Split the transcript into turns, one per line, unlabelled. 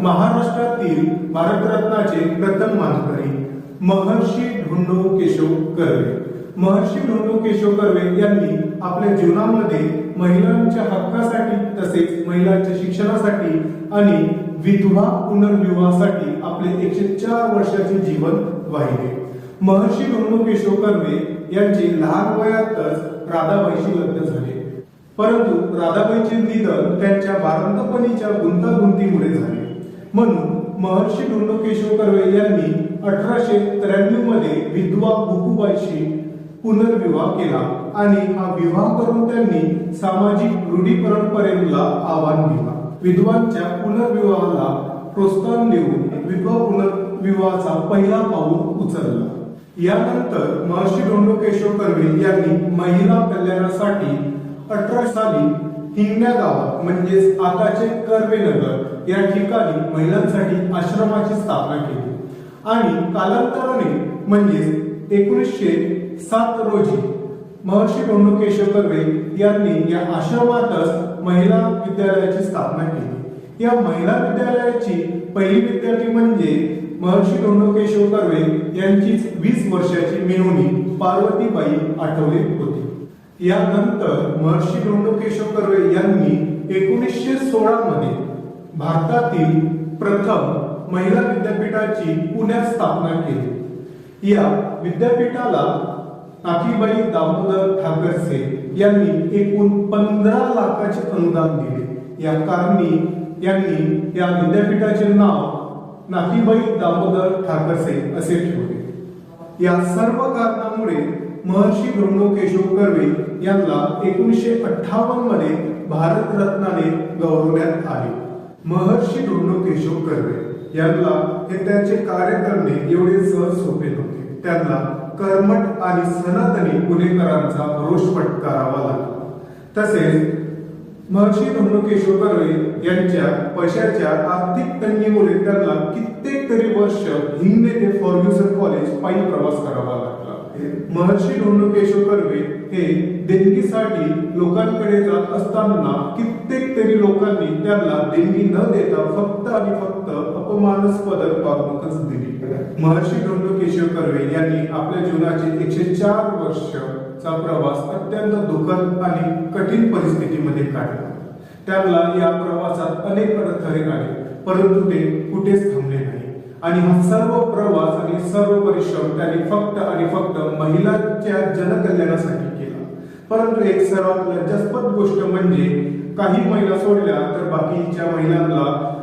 महाराष्ट्रातील भारतरत्नाचे प्रथम मानकरी महर्षी ढोंडो केशव कर्वे. महर्षी ढोंडो केशव कर्वे यांनी आपल्या जीवनामध्ये महिलांच्या हक्कासाठी तसेच महिलांच्या शिक्षणासाठी आणि विधवा पुनर्विवाहासाठी आपले एकशे चार वर्षाचे जीवन वाहिले. महर्षी ढोंडो केशव कर्वे यांचे लहान वयातच राधाबाईशी लग्न झाले. परंतु राधाबाईचे निधन त्यांच्या बारांतपणीच्या गुंतागुंतीमुळे झाले. म्हणून महर्षी डोंडो केशव कर्वे यांनी अठराशे त्र्याण्णवमध्ये विधवा बुकुबाईशी पुनर्विवाह केला आणि हा विवाह करून त्यांनी सामाजिक रूढी परंपरेला आव्हान दिला. विधवांच्या पुनर्विवाहाला प्रोत्साहन देऊन विधवा पुनर्विवाहाचा पहिला पाऊल उचलला. यानंतर महर्षी डोंडो केशव कर्वे यांनी महिला कल्याणासाठी अठरा साली हिंगण्या गावात म्हणजेच आताचे कर्वेनगर या ठिकाणी महिलांसाठी आश्रमाची स्थापना केली. आणि कालांतराने म्हणजेच एकोणीसशे सात रोजी महर्षी धोंडो केशव कर्वे यांनी या आश्रमातच महिला विद्यालयाची स्थापना केली. या महिला विद्यालयाची पहिली विद्यार्थी म्हणजे महर्षी धोंडो केशव कर्वे यांचीच वीस वर्षाची मिळवणी पार्वतीबाई आठवले होती. यानंतर महर्षी धोंडो केशव कर्वे यांनी एकोणीसशे सोळा मध्ये भारतातील प्रथम महिला विद्यापीठाची पुण्यात स्थापना केली. या विद्यापीठाला नाथीबाई दामोदर ठाकरसे यांनी एकूण पंधरा लाखाचे अनुदान दिले. या कारणी यांनी या विद्यापीठाचे नाव नाथीबाई दामोदर ठाकरसे असे ठेवले. या सर्व कारणामुळे महर्षी ब्रह्मो केशव कर्वे यांना एकोणीसशे अठ्ठावन्नमध्ये भारतरत्नाने गौरवण्यात आले. महर्षी डोंडो केशव कर्वे यांना हे त्यांचे कार्य करणे एवढे सहज सोपे नव्हते. त्यांना कर्मठ आणि सनातनी पुणेकरांचा रोष पटकारावा लागला. तसेच महर्षी धोंडो कर्वे यांच्या पैशाच्या आर्थिक तंगीमुळे त्यांना कित्येक तरी वर्ष हिंगणे ते फर्ग्युसन कॉलेज पायी प्रवास करावा लागला. महर्षी धोंडो केशव कर्वे हे देणगीसाठी लोकांकडे जात असताना कित्येक तरी लोकांनी त्यांना देणगी न देता फक्त आणि फक्त अपमानास्पद वागणूकच दिली. महर्षी धोंडो केशव कर्वे यांनी आपल्या जीवनाचे एकशे चार वर्षचा प्रवास अत्यंत दुःखद आणि कठीण परिस्थितीमध्ये काढला. त्यांना या प्रवासात अनेक अडथळे आले परंतु ते कुठेच थांबले नाही. आणि हा सर्व प्रवास आणि परिश्रम त्यांनी फक्त आणि फक्त महिलांच्या जनकल्याणासाठी केला. परंतु एक सर्वात लज्जास्पद गोष्ट म्हणजे काही महिला सोडल्या तर बाकीच्या महिलांना